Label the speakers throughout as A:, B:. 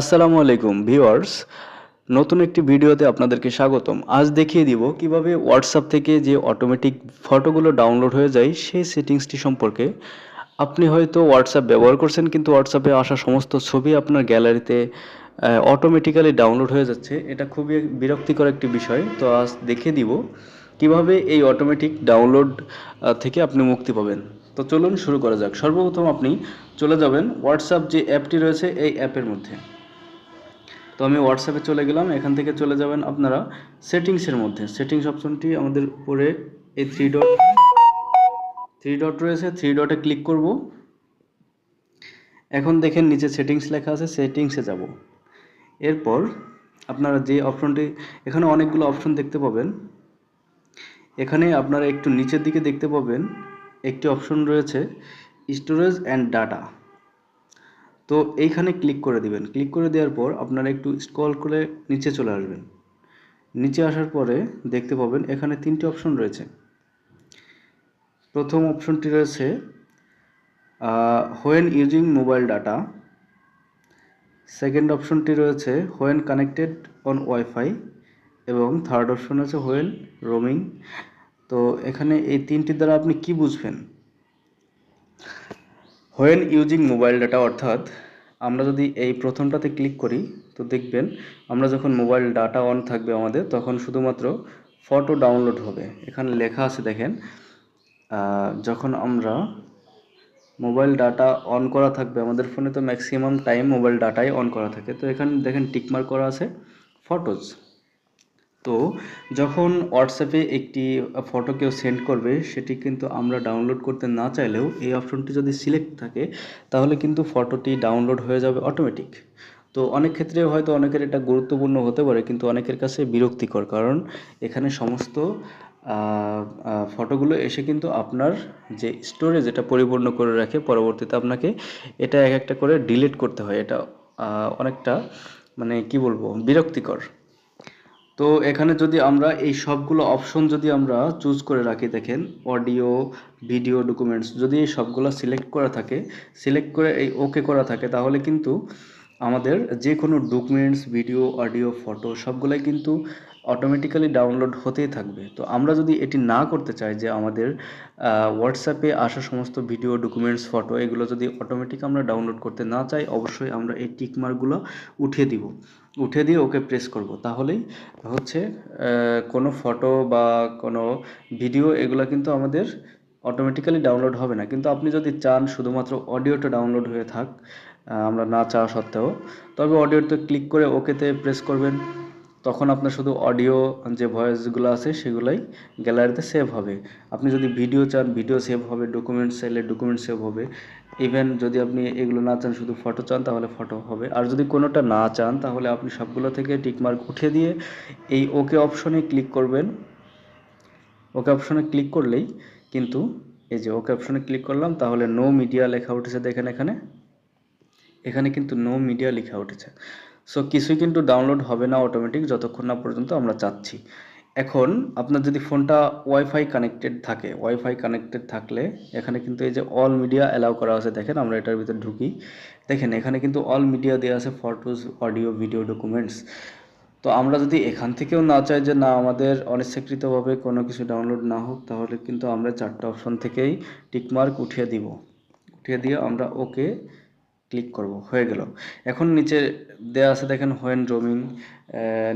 A: আসসালামু আলাইকুম, ভিউয়ার্স। নতুন একটি ভিডিওতে আপনাদেরকে স্বাগতম। আজ দেখিয়ে দিব কীভাবে হোয়াটসঅ্যাপ থেকে যে অটোমেটিক ফটোগুলো ডাউনলোড হয়ে যায়, সেই সেটিংসটি সম্পর্কে। আপনি হয়তো হোয়াটসঅ্যাপ ব্যবহার করছেন, কিন্তু হোয়াটসঅ্যাপে আসা সমস্ত ছবি আপনার গ্যালারিতে অটোমেটিক্যালি ডাউনলোড হয়ে যাচ্ছে। এটা খুবই বিরক্তিকর একটি বিষয়। তো আজ দেখিয়ে দিব কীভাবে এই অটোমেটিক ডাউনলোড থেকে আপনি মুক্তি পাবেন। তো চলুন শুরু করা যাক। সর্বপ্রথম আপনি চলে যাবেন হোয়াটসঅ্যাপ যে অ্যাপটি রয়েছে, এই অ্যাপের মধ্যে। তো আমি হোয়াটসঅ্যাপে চলে গেলাম, এখান থেকে চলে যাবেন আপনারা সেটিংসের মধ্যে। সেটিংস অপশনটি আমাদের উপরে এই থ্রি ডট থ্রি ডট রয়েছে থ্রি ডটে ক্লিক করব। এখন দেখেন নিচে সেটিংস লেখা আছে সেটিংসে যাব। এরপর আপনারা যে অপশনটি এখানে অনেকগুলো অপশন দেখতে পাবেন। এখানে আপনারা একটু নিচের দিকে দেখতে পাবেন, একটি অপশন রয়েছে স্টোরেজ অ্যান্ড ডাটা তো এইখানে ক্লিক করে দিবেন। ক্লিক করে দেওয়ার পর আপনারা একটু স্ক্রল করে নিচে চলে আসবেন। নিচে আসার পরে দেখতে পাবেন এখানে তিনটি অপশন রয়েছে। প্রথম অপশনটি রয়েছে when using mobile data second অপশনটি রয়েছে হোয়েন কানেক্টেড অন ওয়াইফাই এবং থার্ড অপশন আছে হোয়েন রোমিং তো এখানে এই তিনটি দ্বারা আপনি কি বুঝবেন? হোয়েন ইউজিং মোবাইল ডাটা অর্থাৎ আমরা যদি এই প্রথমটাতে ক্লিক করি, তো দেখবেন আমরা যখন মোবাইল ডাটা অন থাকবে আমাদের, তখন শুধুমাত্র ফটো ডাউনলোড হবে। এখানে লেখা আছে দেখেন যখন আমরা মোবাইল ডাটা অন করা থাকবে, আমাদের ফোনে তো ম্যাক্সিমাম টাইম মোবাইল ডাটাই অন করা থাকে। তো এখানে দেখেন টিকমার্ক করা আছে ফটোজ তো যখন হোয়াটসঅ্যাপে একটি ফটো কেউ সেন্ড করবে, সেটি কিন্তু আমরা ডাউনলোড করতে না চাইলেও এই অপশনটি যদি সিলেক্ট থাকে, তাহলে কিন্তু ফটোটি ডাউনলোড হয়ে যাবে অটোমেটিক তো অনেক ক্ষেত্রে হয়তো অনেকের এটা গুরুত্বপূর্ণ হতে পারে, কিন্তু অনেকের কাছে বিরক্তিকর, কারণ এখানে সমস্ত ফটোগুলো এসে কিন্তু আপনার যে স্টোরেজ এটা পরিপূর্ণ করে রাখে, পরবর্তীতে আপনাকে এটা এক একটা করে ডিলিট করতে হয়। এটা অনেকটা মানে কি বলব, বিরক্তিকর। তো এখানে যদি আমরা এই সবগুলো অপশন যদি আমরা চুজ করে রাখি, দেখেন অডিও ভিডিও ডকুমেন্টস যদি এই সবগুলো সিলেক্ট করা থাকে সিলেক্ট করে এই ওকে করা থাকে, তাহলে কিন্তু আমাদের যে কোনো ডকুমেন্টস ভিডিও অডিও ফটো সবগুলাই কিন্তু অটোমেটিক্যালি ডাউনলোড হতেই থাকবে। তো আমরা যদি এটি না করতে চাই যে আমাদের হোয়াটসঅ্যাপে আসা সমস্ত ভিডিও ডকুমেন্টস ফটো এগুলো যদি অটোমেটিক আমরা ডাউনলোড করতে না চাই, অবশ্যই আমরা এই টিকমার্কগুলো উঠিয়ে দিব। উঠে দিয়ে ওকে প্রেস করব। তাহলেই হচ্ছে কোনো ফটো বা কোনো ভিডিও এগুলো কিন্তু আমাদের অটোমেটিক্যালি ডাউনলোড হবে না। কিন্তু আপনি যদি চান শুধুমাত্র অডিওটা ডাউনলোড হয়ে থাক আমরা না চাওয়া সত্ত্বেও। তবে অডিওতে ক্লিক করে ওকেতে প্রেস করবেন। তখন আপনার শুধু অডিও যে ভয়েসগুলো আছে সেগুলাই গ্যালারিতে সেভ হবে। আপনি যদি ভিডিও চান, ভিডিও সেভ হবে ডকুমেন্ট চাইলে ডকুমেন্ট সেভ হবে। ইভেন যদি আপনি এগুলো না চান, শুধু ফটো চান, তাহলে ফটো হবে। আর যদি কোনোটা না চান, তাহলে আপনি সবগুলো থেকে টিকমার্ক উঠে দিয়ে এই ওকে অপশনে ক্লিক করবেন। ওকে অপশনে ক্লিক করলেই কিন্তু এই যে ওকে অপশনে ক্লিক করলাম, তাহলে নো মিডিয়া লেখা উঠেছে দেখেন এখানে। এখানে কিন্তু নো মিডিয়া লেখা উঠেছে। সো কিছুই কিন্তু ডাউনলোড হবে না অটোমেটিক যতক্ষণ না পর্যন্ত আমরা চাচ্ছি। এখন আপনার যদি ফোনটা ওয়াইফাই কানেক্টেড থাকে ওয়াইফাই কানেক্টেড থাকলে এখানে কিন্তু এই যে অল মিডিয়া অ্যালাউ করা আছে, দেখেন আমরা এটার ভিতরে ঢুকি। দেখেন এখানে কিন্তু অল মিডিয়া দেওয়া আছে ফটোজ অডিও ভিডিও ডকুমেন্টস তো আমরা যদি এখান থেকেও না চাই যে না, আমাদের অনিচ্ছাকৃতভাবে কোনো কিছু ডাউনলোড না হোক, তাহলে কিন্তু আমরা চারটা অপশন থেকেই টিকমার্ক উঠিয়ে দিব। উঠিয়ে দিয়ে আমরা ওকে ক্লিক করব, হয়ে গেল। এখন নিচে দেয়া আছে দেখেন হোয়েন রোমিং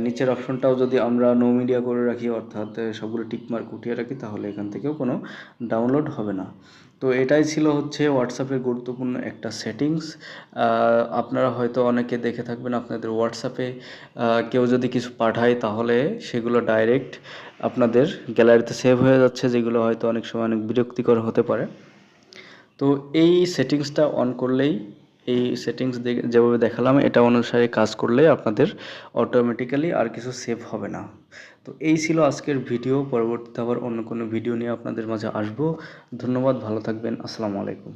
A: নিচের অপশনটাও যদি আমরা নো মিডিয়া করে রাখি, অর্থাৎ সবগুলো টিকমার্ক উঠিয়ে রাখি, তাহলে এখান থেকেও কোনো ডাউনলোড হবে না। তো এটাই ছিল হচ্ছে হোয়াটসঅ্যাপের গুরুত্বপূর্ণ একটা সেটিংস আপনারা হয়তো অনেকে দেখে থাকবেন আপনাদের হোয়াটসঅ্যাপে কেউ যদি কিছু পাঠায়, তাহলে সেগুলো ডাইরেক্ট আপনাদের গ্যালারিতে সেভ হয়ে যাচ্ছে, যেগুলো হয়তো অনেক সময় অনেক বিরক্তিকর হতে পারে। তো এই সেটিংসটা অন করলেই এই সেটিংস যেভাবে দেখালাম, এটা অনুসারে কাজ করলে আপনাদের অটোমেটিক্যালি আর কিছু সেভ হবে না। তো এই ছিল আজকের ভিডিও পরবর্তীতে আবার অন্য কোনো ভিডিও নিয়ে আপনাদের মাঝে আসব। ধন্যবাদ, ভালো থাকবেন, আসসালামু আলাইকুম।